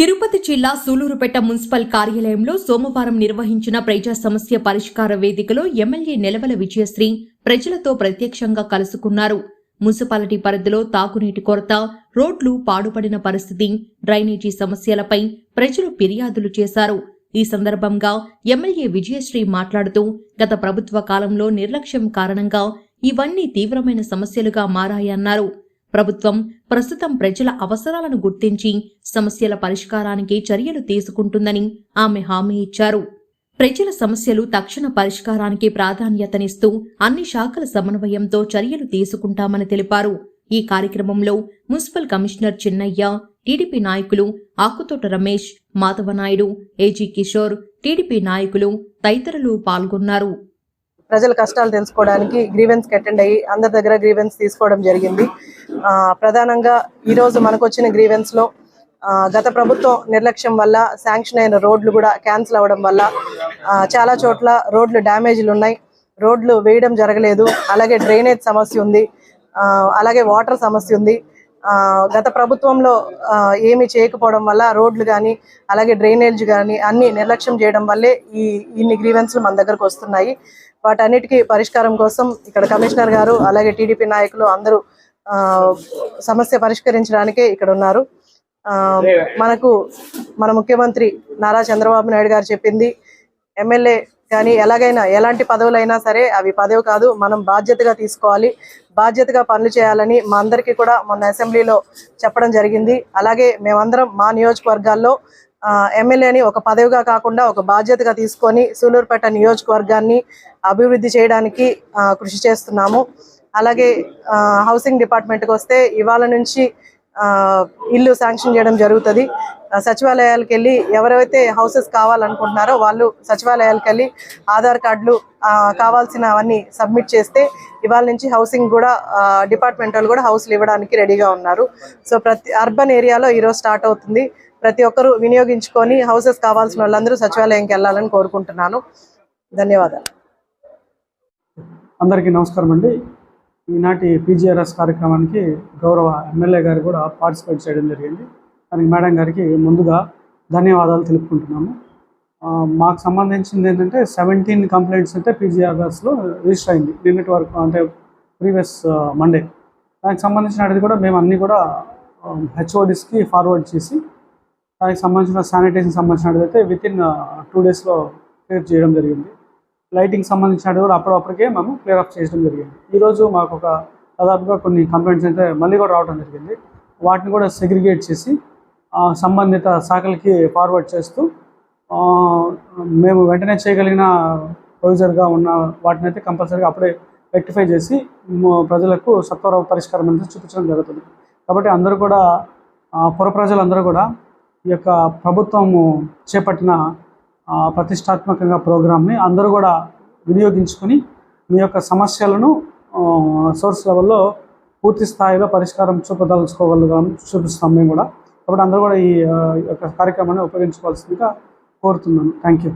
తిరుపతి జిల్లా సూలూరుపేట మున్సిపల్ కార్యాలయంలో సోమవారం నిర్వహించిన ప్రజా సమస్య పరిష్కార వేదికలో ఎమ్మెల్యే నెలవల విజయశ్రీ ప్రజలతో ప్రత్యక్షంగా కలుసుకున్నారు. మున్సిపాలిటీ పరిధిలో తాగునీటి కొరత రోడ్లు పాడుపడిన పరిస్థితి డ్రైనేజీ సమస్యలపై ప్రజలు ఫిర్యాదులు చేశారు. ఈ సందర్భంగా ఎమ్మెల్యే విజయశ్రీ మాట్లాడుతూ గత ప్రభుత్వ కాలంలో నిర్లక్ష్యం కారణంగా ఇవన్నీ తీవ్రమైన సమస్యలుగా మారాయన్నారు. ప్రభుత్వం ప్రస్తుతం ప్రజల అవసరాలను గుర్తించి సమస్యల పరిష్కారానికి చర్యలు తీసుకుంటుందని ఆమె హామీ ఇచ్చారు. ప్రజల సమస్యలు తక్షణ పరిష్కారానికి ప్రాధాన్యతనిస్తూ అన్ని శాఖల సమన్వయంతో చర్యలు తీసుకుంటామని తెలిపారు. ఈ కార్యక్రమంలో మున్సిపల్ కమిషనర్ చిన్నయ్య టీడీపీ నాయకులు ఆకుతోట రమేష్ మాధవనాయుడు ఏజీ కిషోర్ టీడీపీ నాయకులు తదితరులు పాల్గొన్నారు. ప్రజల కష్టాలు తెలుసుకోవడానికి గ్రీవెన్స్ అటెండ్ అయ్యి అందరి దగ్గర గ్రీవెన్స్ తీసుకోవడం జరిగింది. ప్రధానంగా ఈ రోజు మనకు వచ్చిన గ్రీవెన్స్లో ఆ, గత ప్రభుత్వం నిర్లక్ష్యం వల్ల శాంక్షన్ అయిన రోడ్లు కూడా క్యాన్సిల్ అవ్వడం వల్ల చాలా చోట్ల రోడ్లు డ్యామేజ్లు ఉన్నాయి. రోడ్లు వేయడం జరగలేదు. అలాగే డ్రైనేజ్ సమస్య ఉంది. ఆ, అలాగే వాటర్ సమస్య ఉంది. ఆ, గత ప్రభుత్వంలో ఏమి చేయకపోవడం వల్ల రోడ్లు కానీ అలాగే డ్రైనేజ్ కానీ అన్ని నిర్లక్ష్యం చేయడం వల్లే ఈ ఇన్ని గ్రీవెన్స్లు మన దగ్గరకు వస్తున్నాయి. వాటన్నిటికీ పరిష్కారం కోసం ఇక్కడ కమిషనర్ గారు అలాగే టీడీపీ నాయకులు అందరూ సమస్య పరిష్కరించడానికే ఇక్కడ ఉన్నారు. ఆ, మనకు మన ముఖ్యమంత్రి నారా చంద్రబాబు నాయుడు గారు చెప్పింది ఎమ్మెల్యే కానీ ఎలాగైనా ఎలాంటి పదవులైనా సరే అవి పదవి కాదు మనం బాధ్యతగా తీసుకోవాలి బాధ్యతగా పనులు చేయాలని మా అందరికీ కూడా మొన్న అసెంబ్లీలో చెప్పడం జరిగింది. అలాగే మేమందరం మా నియోజకవర్గాల్లో ఆ, ఎమ్మెల్యేని ఒక పదవిగా కాకుండా ఒక బాధ్యతగా తీసుకొని సూలూరుపేట నియోజకవర్గాన్ని అభివృద్ధి చేయడానికి ఆ, కృషి చేస్తున్నాము. అలాగే ఆ, హౌసింగ్ డిపార్ట్మెంట్కి వస్తే ఇవాళ నుంచి ఆ, ఇల్లు శాంక్షన్ చేయడం జరుగుతుంది. సచివాలయాలకు వెళ్ళి ఎవరైతే హౌసెస్ కావాలనుకుంటున్నారో వాళ్ళు సచివాలయాలకు వెళ్ళి ఆధార్ కార్డులు ఆ, కావాల్సినవన్నీ సబ్మిట్ చేస్తే ఇవాళ నుంచి హౌసింగ్ కూడా డిపార్ట్మెంట్ వాళ్ళు కూడా హౌస్లు ఇవ్వడానికి రెడీగా ఉన్నారు. సో ప్రతి అర్బన్ ఏరియాలో ఈరోజు స్టార్ట్ అవుతుంది. ప్రతి ఒక్కరూ వినియోగించుకొని హౌసెస్ కావాల్సిన వాళ్ళందరూ సచివాలయంకి వెళ్ళాలని కోరుకుంటున్నాను. ధన్యవాదాలు. అందరికీ నమస్కారం అండి ఈనాటి పీజీఆర్ఎస్ కార్యక్రమానికి గౌరవ ఎమ్మెల్యే గారు కూడా పార్టిసిపేట్ చేయడం జరిగింది. దానికి మేడం గారికి ముందుగా ధన్యవాదాలు తెలుపుకుంటున్నాము. మాకు సంబంధించింది ఏంటంటే సెవెంటీన్ కంప్లైంట్స్ అయితే పీజీఆర్ఎస్లో రిజిస్టర్ అయింది. నిన్నటి వరకు అంటే ప్రీవియస్ మండే దానికి సంబంధించినది కూడా మేము అన్నీ కూడా హెచ్ఓడిస్కి ఫార్వర్డ్ చేసి దానికి సంబంధించిన శానిటైజింగ్ సంబంధించినది అయితే విత్ ఇన్ టూ డేస్లో క్లియర్ చేయడం జరిగింది. లైటింగ్ సంబంధించినవి కూడా అప్పుడప్పటికే మేము క్లియర్ అప్ చేయడం జరిగింది. ఈరోజు మాకు ఒక దాదాపుగా కొన్ని కంప్లైంట్స్ అయితే మళ్ళీ కూడా రావడం జరిగింది. వాటిని కూడా సెగ్రిగేట్ చేసి సంబంధిత శాఖలకి ఫార్వర్డ్ చేస్తూ మేము వెంటనే చేయగలిగిన ప్రొవిజర్గా ఉన్న వాటిని అయితే కంపల్సరీగా అప్పుడే రెక్టిఫై చేసి ప్రజలకు సత్వర పరిష్కారం అనేది చూపించడం జరుగుతుంది. కాబట్టి అందరూ కూడా పొర పుర ప్రజలందరూ కూడా ఈ యొక్క ప్రభుత్వము చేపట్టిన ప్రతిష్టాత్మకంగా ప్రోగ్రామ్ని అందరూ కూడా వినియోగించుకొని మీ యొక్క సమస్యలను సోర్స్ లెవెల్లో పూర్తి స్థాయిలో పరిష్కారం చూపదలుచుకోగలుగుతాం చూపిస్తాం మేము కూడా. కాబట్టి అందరూ కూడా ఈ యొక్క కార్యక్రమాన్ని ఉపయోగించుకోవాల్సిందిగా కోరుతున్నాను. Thank you.